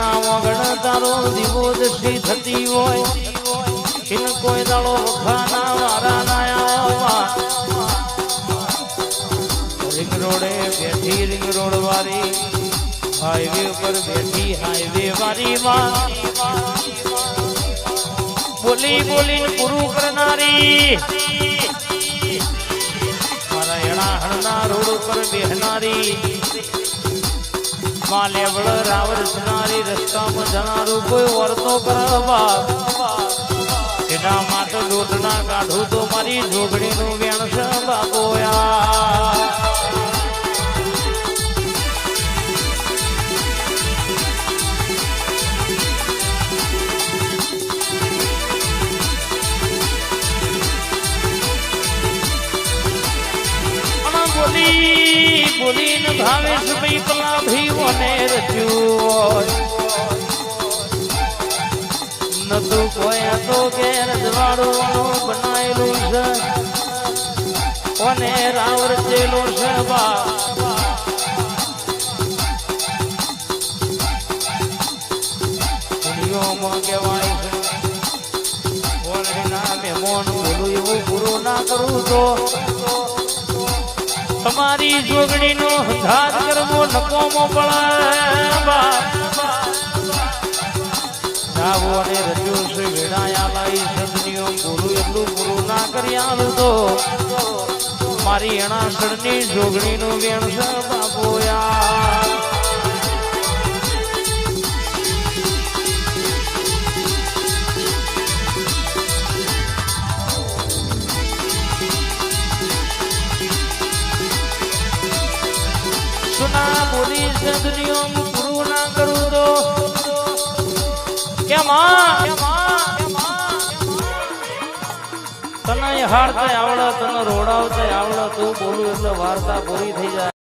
એના વગણ તારો દીવો દશી થતી હોય. ઇન કોઈ દાડો વખાના વારા ના રિંગ રોડે બેઠી રિંગ રોડ વાળી હાઈવે ઉપર બેઠી હાઈવે વાળી માં. બોલી બોલી પૂરું કરનારી. મારા એણા હણના રોડ ઉપર બેહનારી. માં રાવર સુનારી રસ્તામાં કોઈ વર્તો કરવા. એના માટે લોટના કાઢું તો મારી જોગણીનું વેણ છે બાબોયા બોલી, બોલીને ભાવેશ ભાઈ પેલા ભાઈઓને રચ્યું. કોઈ તો ઘેર જવાડું બનાયેલું છે? કોને રાવર ચેલું છે બા? કહેવાય છે મહેમાન? ના કરું તો તમારી જોગણીનો ધાર કરવો નકોમો પડે જાવો રજૂ શ્રી વેડાયા લાઈ એટલું પૂરું ના કરી આવતો મારી એણાસળની જોગણીનું વેણ છે તને હારતા આવડે તને રોડાવતા આવડે તું બોલું એટલે વાર્તા પૂરી થઈ જાય.